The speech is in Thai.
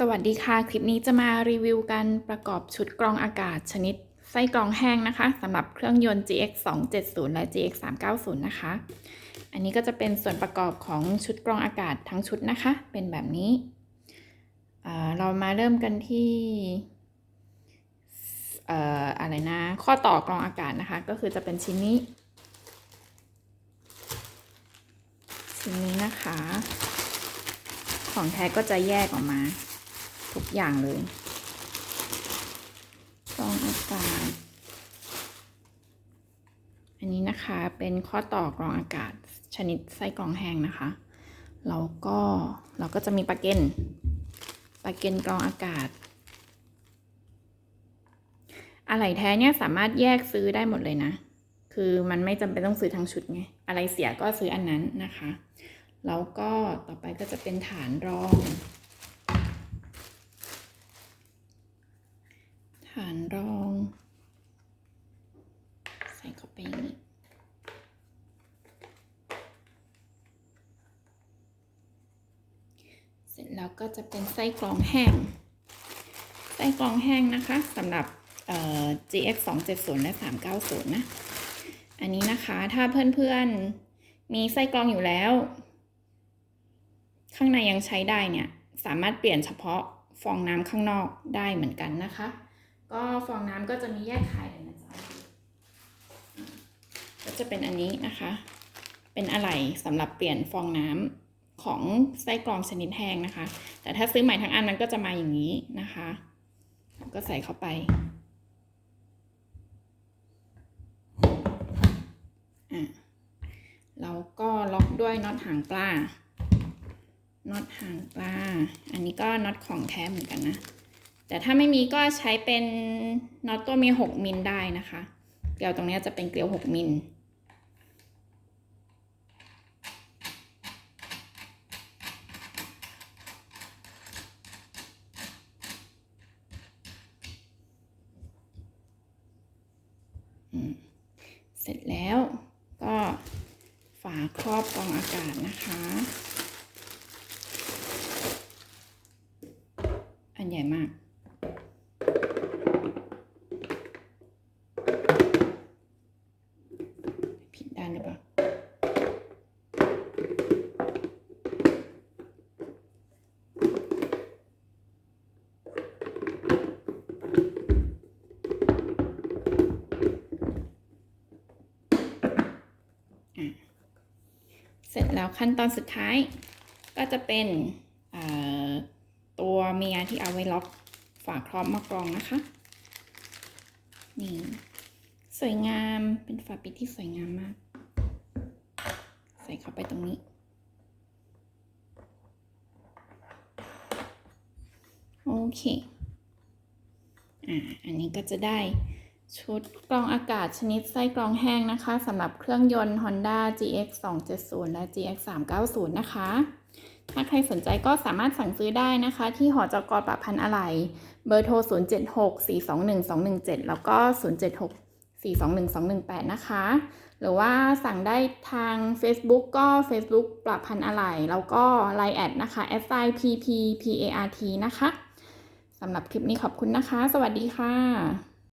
สวัสดีค่ะ คลิปนี้จะมารีวิวการประกอบชุดกรองอากาศชนิดไส้กรองแห้งนะคะสำหรับเครื่องยนต์ GX 270และ GX 390นะคะ อันนี้ก็จะเป็นส่วนประกอบของชุดกรองอากาศทั้งชุดนะคะ เป็นแบบนี้อ่าเรามาเริ่มกันที่เอออะไรนะ ข้อต่อกรองอากาศนะคะ ก็คือจะเป็นชิ้นนี้ ชิ้นนี้นะคะ ของแท้ก็จะแยกออกมา ทุกอย่างเลยกรองอากาศ อันนี้นะคะเป็นข้อต่อกรองอากาศชนิดไส้กรองแห้งนะคะแล้วก็เราก็จะมีปากเกนปากเกนกรองอากาศอะไหล่แท้เนี่ยสามารถแยกซื้อได้หมดเลยนะ คือมันไม่จำเป็นต้องซื้อทั้งชุดไง อะไรเสียก็ซื้ออันนั้นนะคะ แล้วก็ต่อไปก็จะเป็นฐานรองานรอง ใส่เข้าไปอย่างนี้เสร็จแล้วก็จะเป็นไส้กรองแห้ง ไส้กรองแห้งนะคะสำหรับเอ่อ GX 270และ 390 นะ อันนี้นะคะถ้าเพื่อนๆ มีไส้กรองอยู่แล้ว ข้างในยังใช้ได้เนี่ย สามารถเปลี่ยนเฉพาะฟองน้ำข้างนอกได้เหมือนกันนะคะ ก็ฟองน้ำก็จะมีแยกขายเลยนะจ๊ะก็จะเป็นอันนี้นะคะ เป็นอะไหล่สำหรับเปลี่ยนฟองน้ำของไส้กรองชนิดแห้งนะคะ แต่ถ้าซื้อใหม่ทั้งอันมันก็จะมาอย่างนี้นะคะ ก็ใส่เข้าไปอะเราก็ล็อกด้วยน็อตหางปลา น็อตหางปลา อันนี้ก็น็อตของแท้เหมือนกันนะ แต่ถ้าไม่มีก็ใช้เป็นน็อตตัวมี 6 มิลได้นะคะ เกลียวตรงนี้จะเป็นเกลียว 6 มิลเสร็จแล้วก็ฝาครอบกรองอากาศนะคะ อันใหญ่มาก ผิดด้านหรือเปล่าเสร็จแล้วขั้นตอนสุดท้าย ก็จะเป็นตัวเมียที่เอาไว้ล็อกฝาครอบมากรองนะคะ นี่ สวยงามเป็นฝาปิดที่สวยงามมาก เข้าไปตรงนี้ โอเค อ่า อันนี้ก็จะได้ชุดกรองอากาศชนิดไส้กรองแห้งนะคะสำหรับเครื่องยนต์ Honda GX 270 และ GX 390นะคะ ถ้าใครสนใจก็สามารถสั่งซื้อได้นะคะ ที่หอจกปะพันอะไหล่เบอร์โทร 076 421 217 แล้วก็ 076 421 218 นะคะ หรือว่าสั่งได้ทาง Facebook ก็ Facebook ปรับพันอะไร แล้วก็ Line แอดนะคะ s i p p p a r t นะคะสำหรับคลิปนี้ขอบคุณนะคะ สวัสดีค่ะ